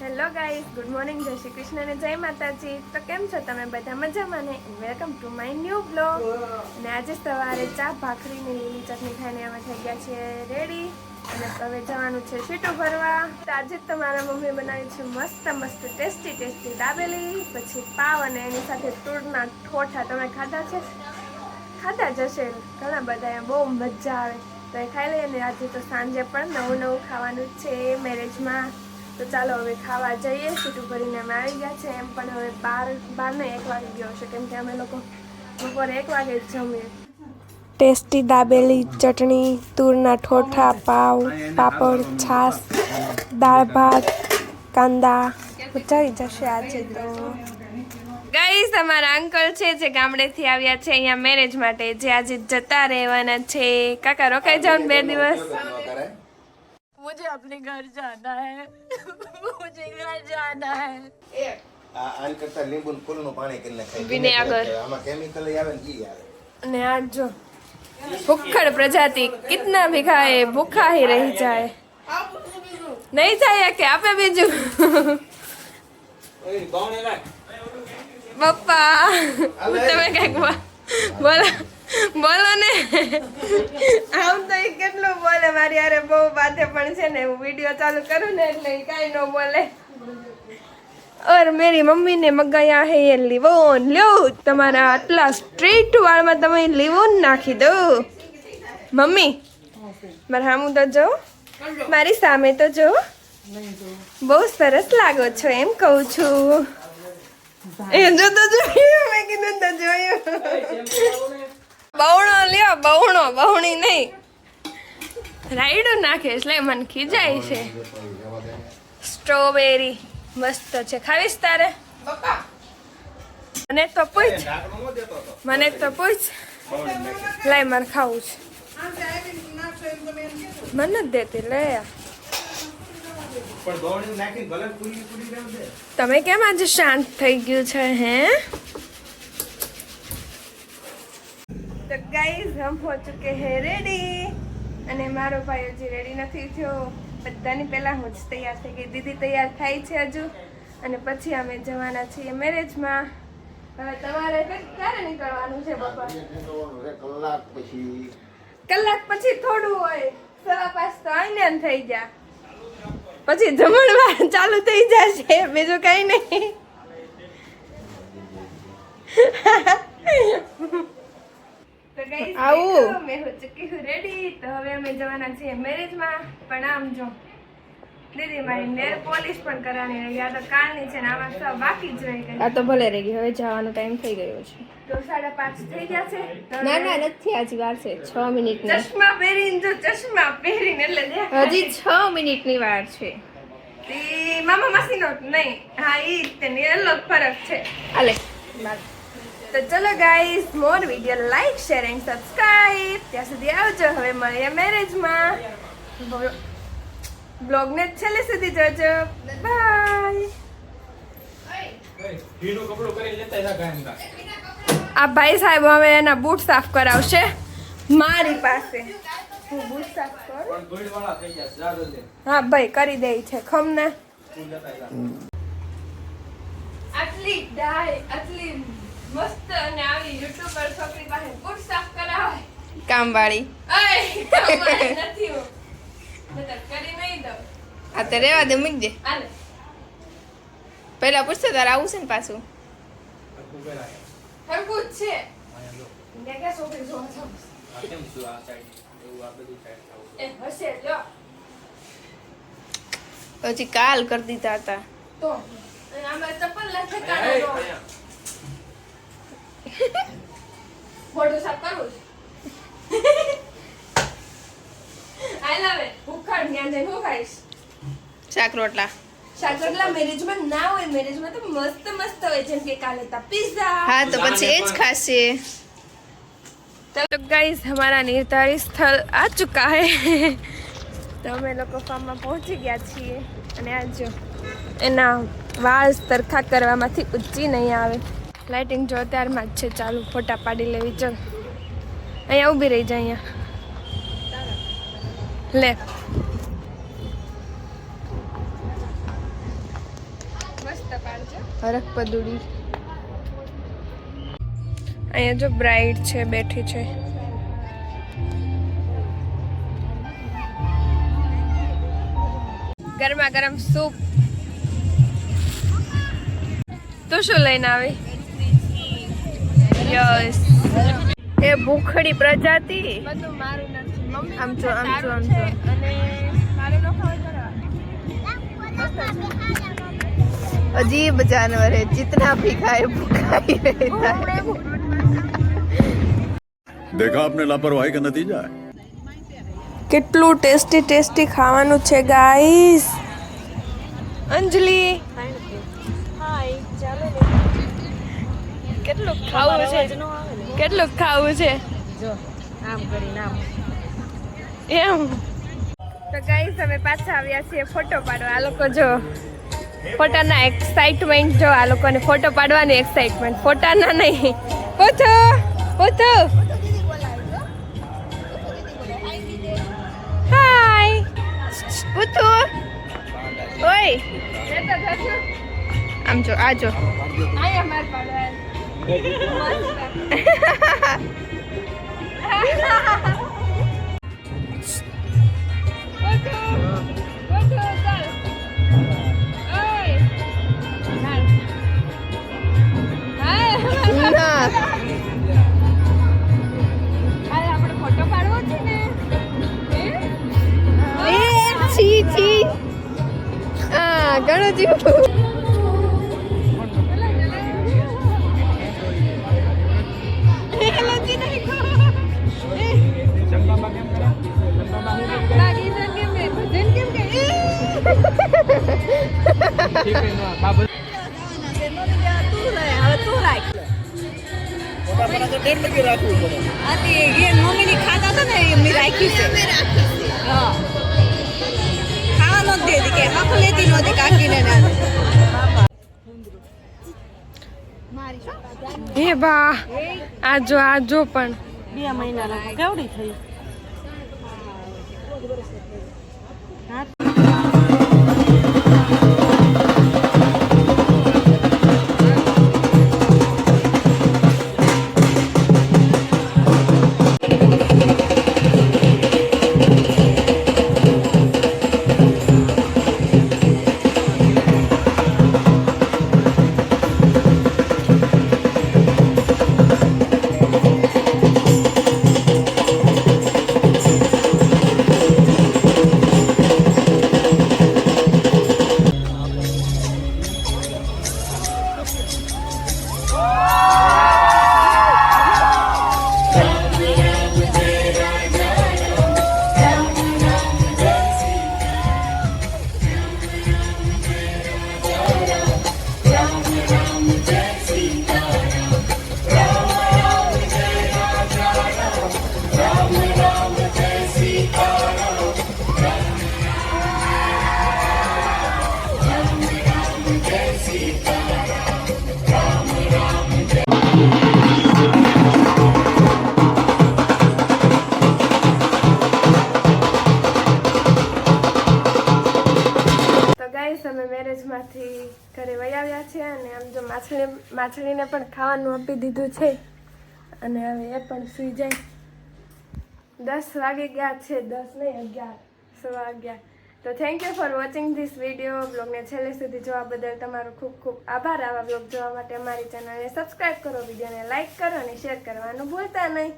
Hello guys, good morning, જય શ્રી કૃષ્ણ અને જય માતાજી. તો કેમ છો તમે બધા મજામાં ને? Welcome to my new blog. અને આજે સવારે ચા ભાખરીની લીલી ચટણી ખાઈને અમે થઈ ગયા છીએ રેડી અને હવે જવાનું છે સીટું ભરવા. તો આજે જ તમારા મમ્મી બનાવી છે મસ્ત મસ્ત, ટેસ્ટી ટેસ્ટી દાબેલી. પછી પાવ અને એની સાથે તૂરના ઠોઠા તમે ખાધા છે? ખાધા જશે ઘણા બધા એ બહુ મજા આવે. તો એ ખાઈ લઈએ ને આજે તો સાંજે પણ નવું નવું ખાવાનું છે મેરેજમાં તો ચાલો હવે ખાવા જઈએ. સીટું ભરીને અમે આવી ગયા છે. એમ પણ હવે બાર બાર ને એક વાગે ગયો છે કેમ કે અમે લોકો બપોરે એક વાગે જ જમીએ. ટેસ્ટી દાબેલી ચટણી તૂરના ઠોઠા પાવ પાપડ છાશ દાળ ભાત કાંદા. ચડી જશે આજે તો. ગાઈસ અમારા અંકલ છે જે ગામડેથી આવ્યા છે અહીંયા મેરેજ માટે. જે આજે જતા રહેવાના છે. કાકા રોકાઈ જાવ બે દિવસ. मुझे अपने घर जाना है मुझे घर जाना है આ આન કરતા લીંબુ ને ફૂલનું પાણી કરીને ખાય વિનેગર. આમાં કેમિકલ આવે ને ઈ આવે અને આ જો ભૂખડ પ્રજાતિ કિતના भी खाए भूखा ही रह जाए नहीं चाहिए કે આપે બીજું પપ્પા તમે કઈક બો- બોલો બોલો ને આમ તો એ કેટલું બોલે મારી અરે બહુ બાતે પણ છે ને હું વીડિયો ચાલુ કરું ને એટલે કાંઈ ન બોલે. અરે મેરી મમ્મીને મગાયા હે એ લીવોન. લ્યો તમારા આટલા સ્ટ્રીટ વાળમાં તમે લીવોન નાખી દો. મમ્મી મારા સામું તો જો મારી સામે તો જો. બહુ સરસ લાગો છો એમ કહું છું. એમ જો તો મેં કીધું તો જોયું. બહુણો લ્યો બહુણો બહુણી નહીં. રાયડો નાખે એટલે મને ખીજાય છે. સ્ટ્રોબેરી મસ્ત છે. ખાવીશ તારે? મને તો પૂછ. મને તો પૂછ. લાય મને ખાવું છે. મને જ દેતી લે. આ. પણ દોણી નાખીને ભલે પૂરી પૂરી રહેવા દે. તમે કેમ આજે શાંત થઈ ગયું છે હે? તો ગાઈઝ હમ હો ચુકે હે રેડી અને મારો ભાઈ હજી રેડી નથી થયો. બધાની પહેલાં હું જ તૈયાર થઈ ગઈ. દીદી તૈયાર થાય છે હજુ. અને પછી અમે જવાના છીએ મેરેજમાં હવે તમારે ક્યારે નીકળવાનું છે બાપા કલાક પછી. કલાક પછી થોડું હોય. સવા પાંચ તો આઈને થઈ ગયા. પછી જમણવાર ચાલુ થઈ જશે બીજું કઈ નહીં. તો આવું. મેં હો ચૂકી હું રેડી તો હવે અમે જવાના છીએ મેરેજમાં પણ આમ જો દીદી મારી નેર પોલિશ પણ કરવાની રહી. આ તો કાલની છે ને આમાં બાકી જ રહી ગઈ આ તો ભલે રહી ગઈ હવે જવાનો ટાઈમ થઈ ગયો છે. તો સાડા પાંચ થઈ ગયા છે. ના ના નથી હજી વાર છે. છ મિનિટની. ચશ્મા પહેરીને જો ચશ્મા પહેરીને એટલે હજી છ મિનિટની વાર છે. મામા માસી નો નહીં. હા ઈ જ એલો ફરક છે. હાલે તો ચલો guys more video like share and subscribe ત્યાં સુધી આવજો. હવે મળીએ મેરેજમાં બ્લોગને છેલ્લે સુધી જોજો. બાય આ ભાઈ સાહેબ હવે એના બૂટ સાફ કરાવશે. મારી પાસે. હું બૂટ સાફ કરું? હા ભાઈ કરી દે છે. ખમને આટલી ડાય આટલી મસ્ત અને આવી યુટ્યુબર છોકરી પાસે બૂટ સાફ કરાવે કામવાળી અય અમારે નથી હું નતર કરી નહીં દઉં આ તો રેવા દે મૂકી દે હાલે પહેલા પૂછતો તારે આવું છે ને પાછું હરકું જ છે ને કે છોકરી જોવા જાઉં એ હશે લ્યો પછી કાલ કરી દીધા હતા તો અને આમાં ચપ્પલ ના ઠેકાણા જો મોઢું સાફ કરવું છે આઈ લવ ઇટ ભૂખડ ત્યાં જઈને હું ખાઈશ શાક રોટલા શાકરલા મેરેજમાં ના હોય મેરેજમાં તો મસ્ત મસ્ત હોય જેમ કે કાલે તા પિઝા હા તો પછી એ જ ખાશે तो गाइस हमारा निर्धारित स्थल आ चुका है તો અમે લોકો ફાર્મમાં પહોંચી ગયા છીએ અને આ જો એના વાળ સરખા કરવામાંથી ઊંચી નહીં આવે લાઇટિંગ જો અત્યારમાં જ છે, ચાલુ. ફોટા પાડી લેવી ચાલ અહીંયા ઊભી રહી જાય અહીંયા. લે. હરખ પદુડી. અહીંયા જો બ્રાઇડ છે, બેઠી છે. ગરમા ગરમ સૂપ. તું શું લઈને આવી? યસ એ ભૂખડી પ્રજાતિ બધું મારું નથી મમ્મી આમ જો, આમ જો, આમ જો. અને મારું ન ખવાય अजीब जानवर है जितना भी खाए भूखा ही रहता है देखा आपने लापरवाही का नतीजा है કેટલું ટેસ્ટી ટેસ્ટી ખાવાનું છે ગાઈસ અંજલિ કેટલું ખાવું છે? કેટલું ખાવું છે? જો એમ. તો ગાઈસ અમે પાછા આવ્યા છીએ ફોટો પાડવા. આ લોકો જો ફોટાના એક્સાઇટમેન્ટ જો આ લોકોને ફોટો પાડવાની એક્સાઇટમેન્ટ ફોટાના નહીં. પૂછો પૂછો હાય પૂછો ઓય. આમ જો આ જો. આયા માર પાડવા ના ફોટો પાડવો છે ને એ છી છી આ ઘણું હે બા આજો આજો પણ. બે મહિના કેવડી થઈ? છે અને આમ જો માછલી માછલીને પણ ખાવાનું આપી દીધું છે. અને હવે એ પણ સૂઈ જાય. દસ વાગી ગયા છે, દસ નહીં, અગિયાર, સવા અગિયાર. તો thank you for watching this video બ્લોગને છેલ્લે સુધી જોવા બદલ તમારો ખૂબ ખૂબ આભાર. આવા બ્લોગ જોવા માટે અમારી ચેનલને સબસ્ક્રાઈબ કરો, વિડીયોને લાઇક કરો અને શેર કરવાનું ભૂલતા નહીં.